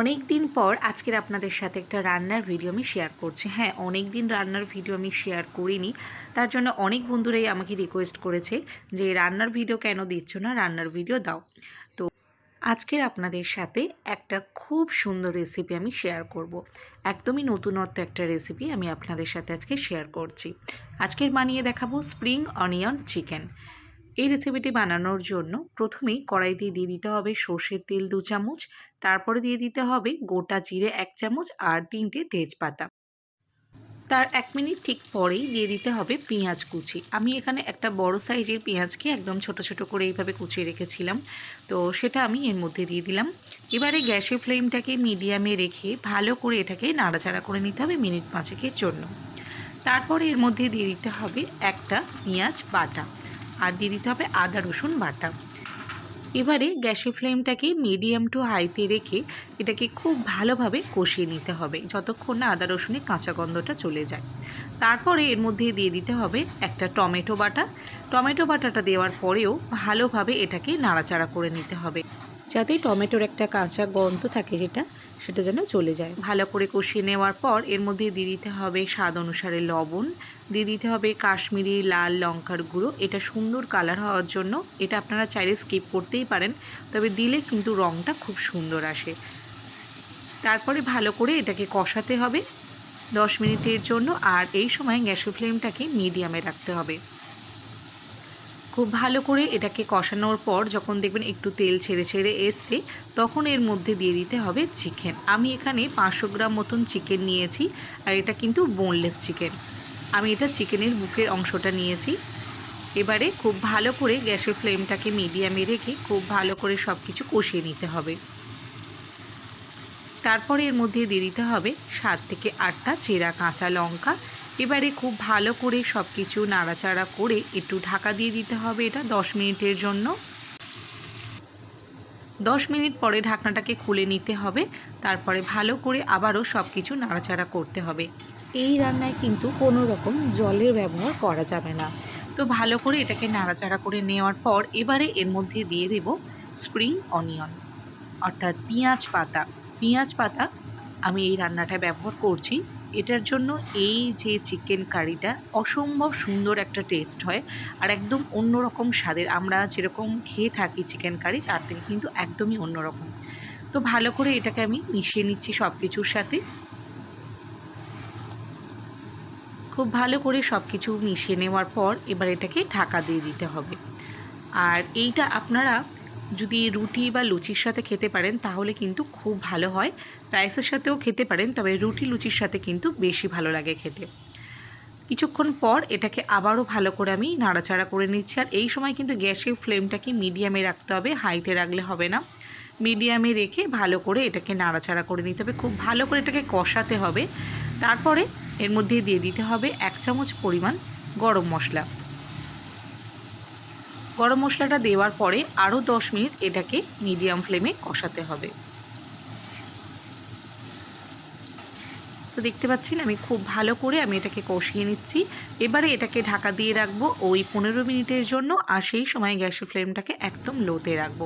অনেক দিন পর আজকের আপনাদের সাথে একটা রান্নার ভিডিও আমি শেয়ার করছি। হ্যাঁ অনেক দিন রান্নার ভিডিও আমি শেয়ার করিনি। তার জন্য অনেক বন্ধুরাই আমাকে রিকোয়েস্ট করেছে যে, রান্নার ভিডিও কেন দিচ্ছ না? রান্নার ভিডিও দাও। তো আজকের আপনাদের সাথে একটা খুব সুন্দর রেসিপি আমি শেয়ার করব। একদমই নতুনত্ব একটা রেসিপি আমি আপনাদের সাথে আজকে শেয়ার করছি। আজকের বানিয়ে দেখাবো স্প্রিং অনিয়ন চিকেন এই রেসিপিটি বানানোর জন্য প্রথমেই কড়াইতে দিয়ে দিতে হবে সর্ষের তেল দু চামচ, তারপরে দিয়ে দিতে হবে গোটা জিরে এক চামচ আর তিনটে তেজপাতা। তার এক মিনিট ঠিক পরেই দিয়ে দিতে হবে পেঁয়াজ কুচি। আমি এখানে একটা বড় সাইজের পেঁয়াজকে একদম ছোট ছোট করে এইভাবে কুচিয়ে রেখেছিলাম। তো সেটা আমি এর মধ্যে দিয়ে দিলাম। এবারে গ্যাসের ফ্লেমটাকে মিডিয়ামে রেখে ভালো করে এটাকে নাড়াচাড়া করে নিতে হবে মিনিট পাঁচেকের জন্য। তারপরে এর মধ্যে দিয়ে দিতে হবে একটা পেঁয়াজ বাটা। আর দিয়ে দিতে হবে আদা, রসুন বাটা। এবারে গ্যাসের ফ্লেমটাকে মিডিয়াম টু হাইতে রেখে এটাকে খুব ভালোভাবে কষিয়ে নিতে হবে যতক্ষণ না আদা, রসুনের কাঁচা গন্ধটা চলে যায়। তারপরে এর মধ্যে দিয়ে দিতে হবে একটা টমেটো বাটা। টমেটো বাটাটা দেওয়ার পরেও ভালোভাবে এটাকে নাড়াচাড়া করে নিতে হবে। যাতে টমেটোর একটা কাঁচা গন্ধ থাকে যেটা, সেটা যেন চলে যায়। ভালো করে কষিয়ে নেওয়ার পর এর মধ্যে দিয়ে দিতে হবে স্বাদ অনুসারে লবণ দিয়ে দিতে হবে কাশ্মীরি, লাল লঙ্কার গুঁড়ো। এটা সুন্দর কালার হওয়ার জন্য এটা আপনারা চাইলে স্কিপ করতেই পারেন। তবে দিলে কিন্তু রঙটা খুব সুন্দর আসে। তারপরে ভালো করে এটাকে কষাতে হবে দশ মিনিটের জন্য। আর এই সময় গ্যাসের ফ্লেমটাকে মিডিয়ামে রাখতে হবে। খুব ভালো করে এটাকে কষানোর পর যখন দেখবেন একটু তেল ছেড়ে ছেড়ে এসছে, তখন এর মধ্যে দিয়ে দিতে হবে চিকেন আমি এখানে পাঁচশো গ্রাম মতন চিকেন নিয়েছি। আর এটা কিন্তু বোনলেস চিকেন আমি এটা চিকেনের বুকের অংশটা নিয়েছি। এবারে খুব ভালো করে গ্যাসের ফ্লেমটাকে মিডিয়ামে রেখে খুব ভালো করে সব কিছু কষিয়ে নিতে হবে। তারপরে এর মধ্যে দিয়ে দিতে হবে সাত থেকে আটটা চেরা কাঁচা লঙ্কা। এবারে খুব ভালো করে সব কিছু নাড়াচাড়া করে একটু ঢাকা দিয়ে দিতে হবে এটা দশ মিনিটের জন্য। দশ মিনিট পরে ঢাকনাটাকে খুলে নিতে হবে। তারপরে ভালো করে আবারও সব কিছু নাড়াচাড়া করতে হবে। এই রান্নায় কিন্তু কোনো রকম জলের ব্যবহার করা যাবে না। তো ভালো করে এটাকে নাড়াচাড়া করে নেওয়ার পর এবারে এর মধ্যে দিয়ে দেব স্প্রিং অনিয়ন, অর্থাৎ পেঁয়াজ পাতা। পেঁয়াজ পাতা আমি এই রান্নাটা ব্যবহার করছি। এটার জন্য এই যে চিকেন কারিটা অসম্ভব সুন্দর একটা টেস্ট হয় আর একদম অন্যরকম স্বাদের। আমরা যেরকম খেয়ে থাকি চিকেন কারি, তার থেকে কিন্তু একদমই অন্যরকম। তো ভালো করে এটাকে আমি মিশিয়ে নিচ্ছি সব কিছুর সাথে। খুব ভালো করে সব কিছু মিশিয়ে নেওয়ার পর এবার এটাকে ঢাকা দিয়ে দিতে হবে। আর এইটা আপনারা যদি রুটি বা লুচির সাথে খেতে পারেন, তাহলে কিন্তু খুব ভালো হয়। রাইসের সাথেও খেতে পারেন, তবে রুটি লুচির সাথে কিন্তু বেশি ভালো লাগে খেতে। কিছুক্ষণ পর এটাকে আবারও ভালো করে আমি নাড়াচাড়া করে নিচ্ছি। আর এই সময় কিন্তু গ্যাসের ফ্লেমটাকে মিডিয়ামে রাখতে হবে, হাইতে রাখলে হবে না। মিডিয়ামে রেখে ভালো করে এটাকে নাড়াচাড়া করে নিতে হবে। খুব ভালো করে এটাকে কষাতে হবে। তারপরে এর মধ্যে দিয়ে দিতে হবে এক চামচ পরিমাণ গরম মশলা। গরম মশলাটা দেওয়ার পরে আরও দশ মিনিট এটাকে মিডিয়াম ফ্লেমে কষাতে হবে। তো দেখতে পাচ্ছেন, আমি খুব ভালো করে আমি এটাকে কষিয়ে নিচ্ছি। এবারে এটাকে ঢাকা দিয়ে রাখব ওই পনেরো মিনিটের জন্য আর সেই সময় গ্যাসের ফ্লেমটাকে একদম লোতে রাখব।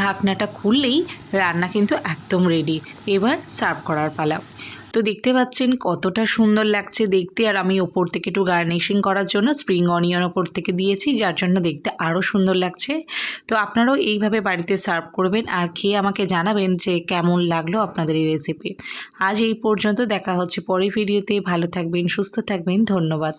ঢাকনাটা খুললেই রান্না কিন্তু একদম রেডি এবার সার্ভ করার পালা। তো দেখতে পাচ্ছেন কতটা সুন্দর লাগছে দেখতে। আর আমি ওপর থেকে একটু গার্নিশিং করার জন্য স্প্রিং অনিয়ন ওপর থেকে দিয়েছি, যার জন্য দেখতে আরও সুন্দর লাগছে। তো আপনারাও এইভাবে বাড়িতে সার্ভ করবেন আর খেয়ে আমাকে জানাবেন যে কেমন লাগল আপনাদের এই রেসিপি আজ এই পর্যন্ত দেখা হচ্ছে পরের ভিডিওতে ভালো থাকবেন, সুস্থ থাকবেন। ধন্যবাদ।